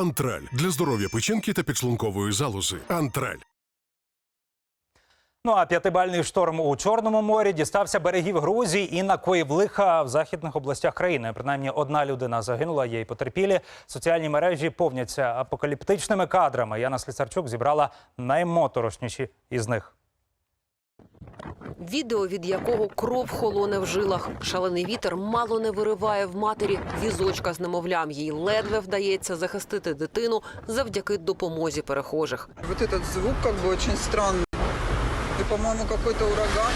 Антраль для здоров'я печінки та підшлункової залози. Антраль. Ну а п'ятибальний шторм у Чорному морі дістався берегів Грузії і накоїв лиха в західних областях країни. Принаймні одна людина загинула, є й потерпілі. Соціальні мережі повняться апокаліптичними кадрами. Яна Слісарчук зібрала наймоторошніші із них Відео, від якого кров холоне в жилах. Шалений вітер мало не вириває в матері візочка з немовлям. Їй ледве вдається захистити дитину завдяки допомозі перехожих. Вот этот звук как бы очень странный. И, по-моему, какой-то ураган.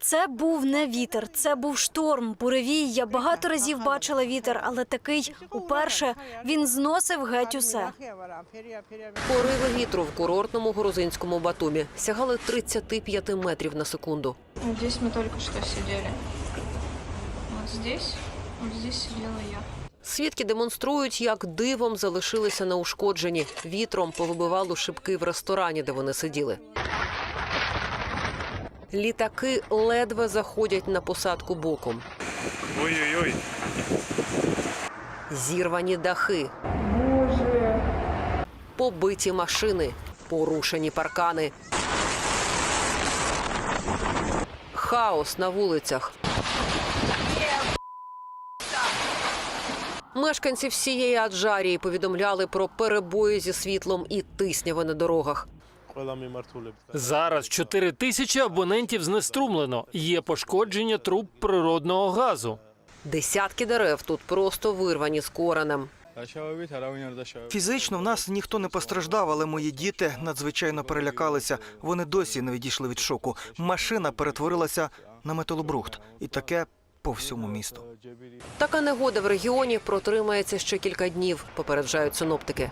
Це був не вітер, це був шторм, буревій. Я багато разів бачила вітер, але такий уперше він зносив геть усе. Пориви вітру в курортному грузинському Батумі сягали 35 метрів на секунду. Здесь мы только что сидели. Вот здесь, сидела я. Свідки демонструють, як дивом залишилися неушкоджені. Вітром повибивало шибки в ресторані, де вони сиділи. Літаки ледве заходять на посадку боком. Ой-ой-ой. Зірвані дахи. Побиті машини, порушені паркани. Хаос на вулицях. Мешканці всієї Аджарії повідомляли про перебої зі світлом і тисняви на дорогах. Зараз 4 тисячі абонентів знеструмлено. Є пошкодження труб природного газу. Десятки дерев тут просто вирвані з коренем. Фізично в нас ніхто не постраждав, але мої діти надзвичайно перелякалися. Вони досі не відійшли від шоку. Машина перетворилася на металобрухт, і таке по всьому місту. Така негода в регіоні протримається ще кілька днів, попереджають синоптики.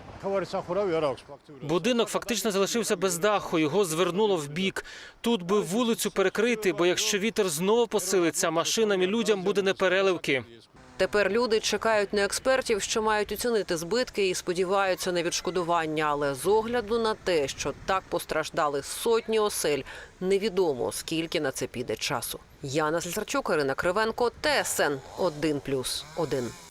Будинок фактично залишився без даху. Його звернуло в бік. Тут би вулицю перекрити, бо якщо вітер знову посилиться, машинам і людям буде непереливки. Тепер люди чекають на експертів, що мають оцінити збитки і сподіваються на відшкодування. Але з огляду на те, що так постраждали сотні осель, невідомо скільки на це піде часу. Яна Слісарчук, Ірина Кривенко, ТСН 1+,1.